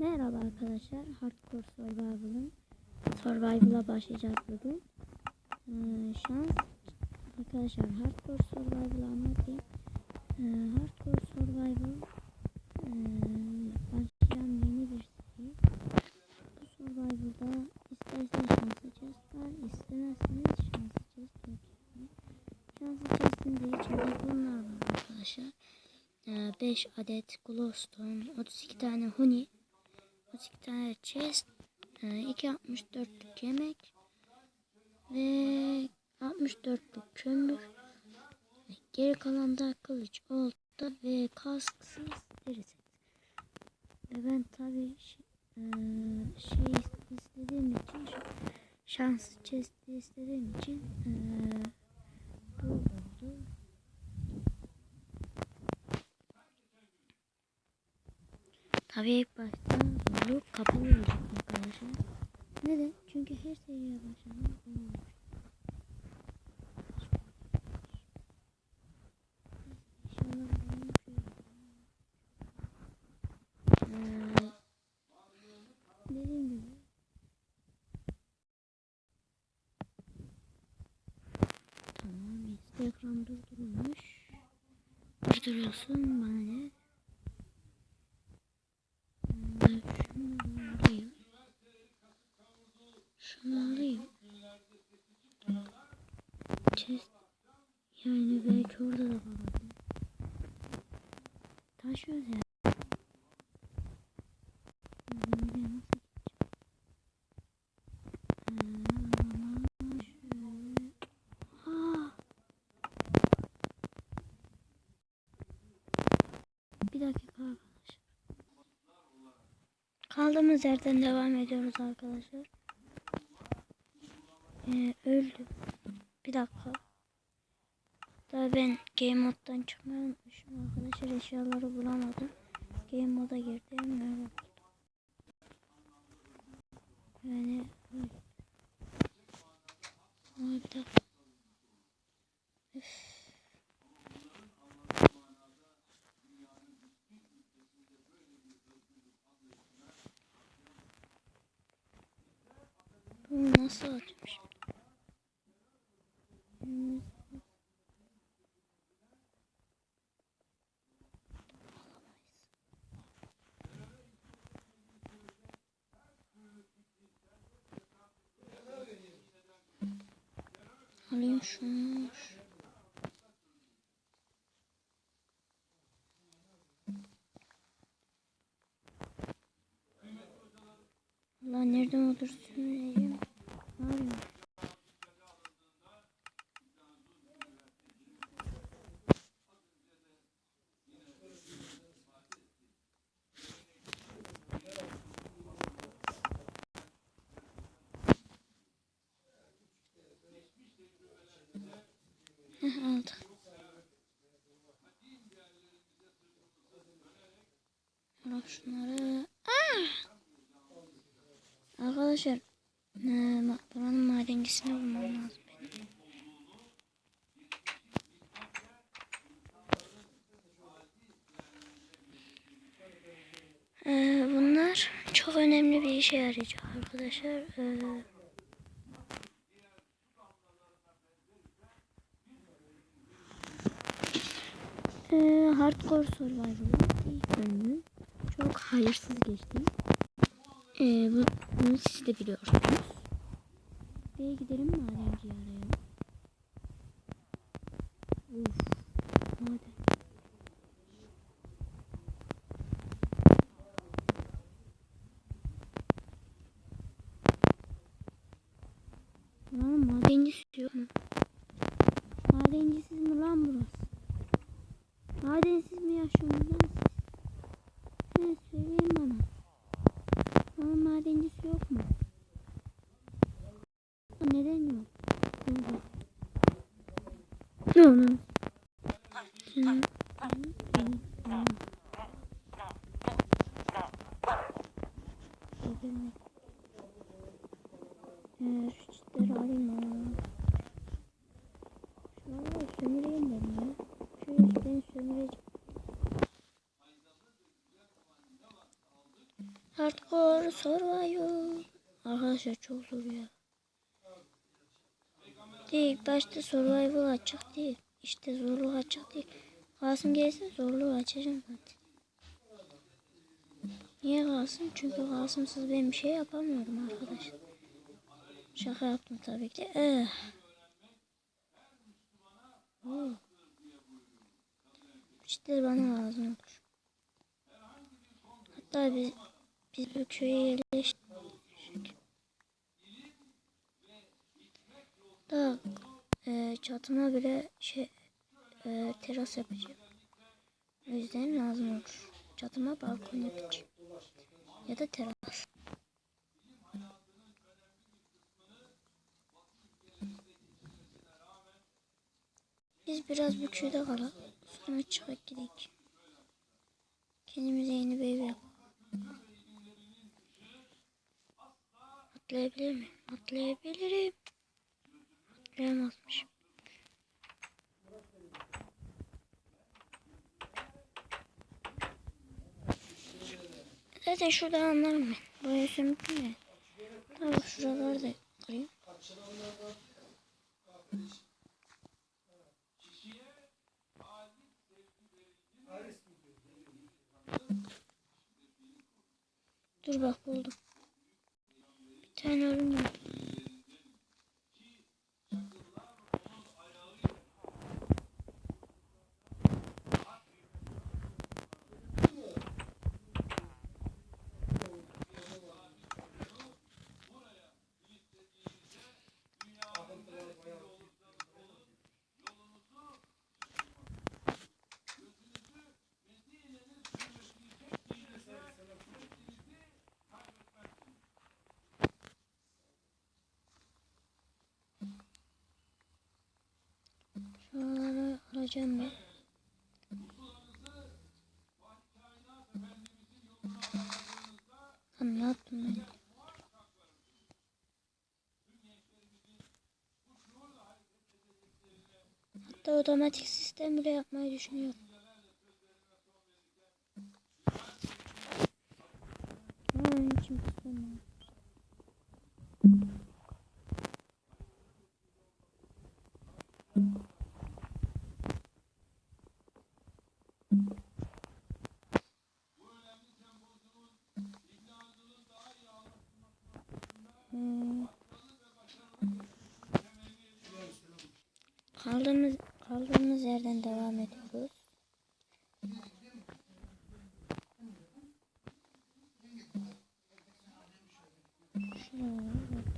Merhaba arkadaşlar. Hardcore Survival'ın Survival'a başlayacağız bugün. Ee, şans arkadaşlar Hardcore Survival'ı anlatayım. Ee, Hardcore Survival ee, başlayan yeni bir seri. Bu Survival'da isterseniz şanslı chest var, istemezseniz şanslı chest yok. Yani. Şanslı chest'in de içinde bunlar var arkadaşlar. 5 adet glowstone, 32 tane honey, 32 tane chest, 2.64'lük yemek ve 64'lük kömür. Geri kalan da kılıç, olta ve kasksız deri set. Ve ben tabi şey istediğim için şanslı chest istediğim için bu oldu. Tabii ilk başta zorluk kapalı olacak arkadaşlar. Neden? Çünkü her seriye başlamak. Ee, gibi Tamam Instagram durdurulmuş. Durduruyorsun bana ne? Chest. Yani belki orada da kalabilir. Taşıyoruz ya. Bir dakika arkadaşlar. Kaldığımız yerden devam ediyoruz arkadaşlar. Ee, öldüm. Bir dakika. Daha ben game moddan çıkmayı unutmuşum arkadaşlar. Eşyaları bulamadım. Game moda girdim. Öyle oldu. Yani. Üf. Bunu nasıl alacağım nereden olursun Arkadaşlar ee, buranın madencisini bulmam lazım benim. Ee, bunlar çok önemli bir işe yarayacak arkadaşlar. Ee, ee, hardcore survival'ın ilk bölümü çok hayırsız geçti. Ee, bu, bunu siz de biliyorsunuz. Buraya gidelim madenciyi arayalım. Uf, maden. Lan madencisi yok mu? Madencisiz mi lan burası? Madensiz mi yaşıyorsunuz lan siz? Ne söyleyin bana. Ama madencisi yok mu? Neden yok? Ne onu? Senin... Eee şu çitleri alayım ya. Şuraları sömüreyim ben ya. Şu yüzden sömüreceğim. Hardcore Survival. Arkadaşlar çok zor ya. Değil, başta Survival açık değil. İşte zorluk açık değil. Kalsın gelsin zorluğu açacağım zaten. Niye kalsın? Çünkü kalsımsız ben bir şey yapamıyorum arkadaşlar. Şaka yaptım tabii ki. Eh. Oh. İşte bana lazım olur. Hatta biz, biz bu köye yerleştik. Da e, çatıma bile şey e, teras yapacağım. O yüzden lazım olur. Çatıma balkon yapacağım. Ya da teras. Biz biraz bu köyde kalalım. Sonra çıkıp gidelim. Kendimize yeni bir ev yapalım. Atlayabilir miyim? Atlayabilirim. Atlayamazmışım. Zaten şuradan anlarım ben. Buraya sürmüşüm ya. Tamam şuraları da kırayım. Dur bak buldum. Tane örüm var. Alacağım ben. Lan ne yaptım ben? Hatta otomatik sistem bile yapmayı düşünüyorum. Aa, içim pislenmiyor. Kaldığımız kaldığımız yerden devam ediyoruz. Şuraya bak.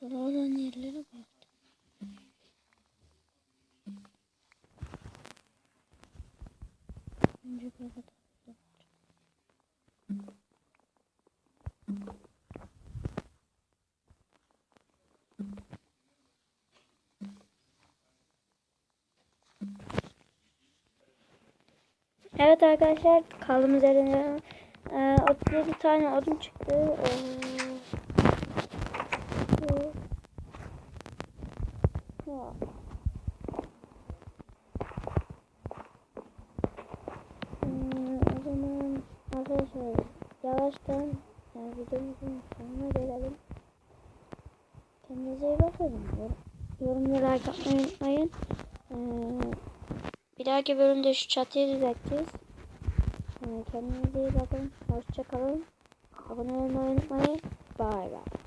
Şuraya olan yerlere bak. Evet arkadaşlar kaldığımız yerden e, 37 tane odun çıktı. E, o zaman arkadaşlar yavaştan yani videomuzun sonuna gelelim. Kendinize iyi bakın. Yor- Yorumları like atmayı unutmayın. Ee, bir dahaki bölümde şu çatıyı düzelteceğiz. Ee, kendinize iyi bakın. Hoşça kalın. Abone olmayı unutmayın. Bye bye.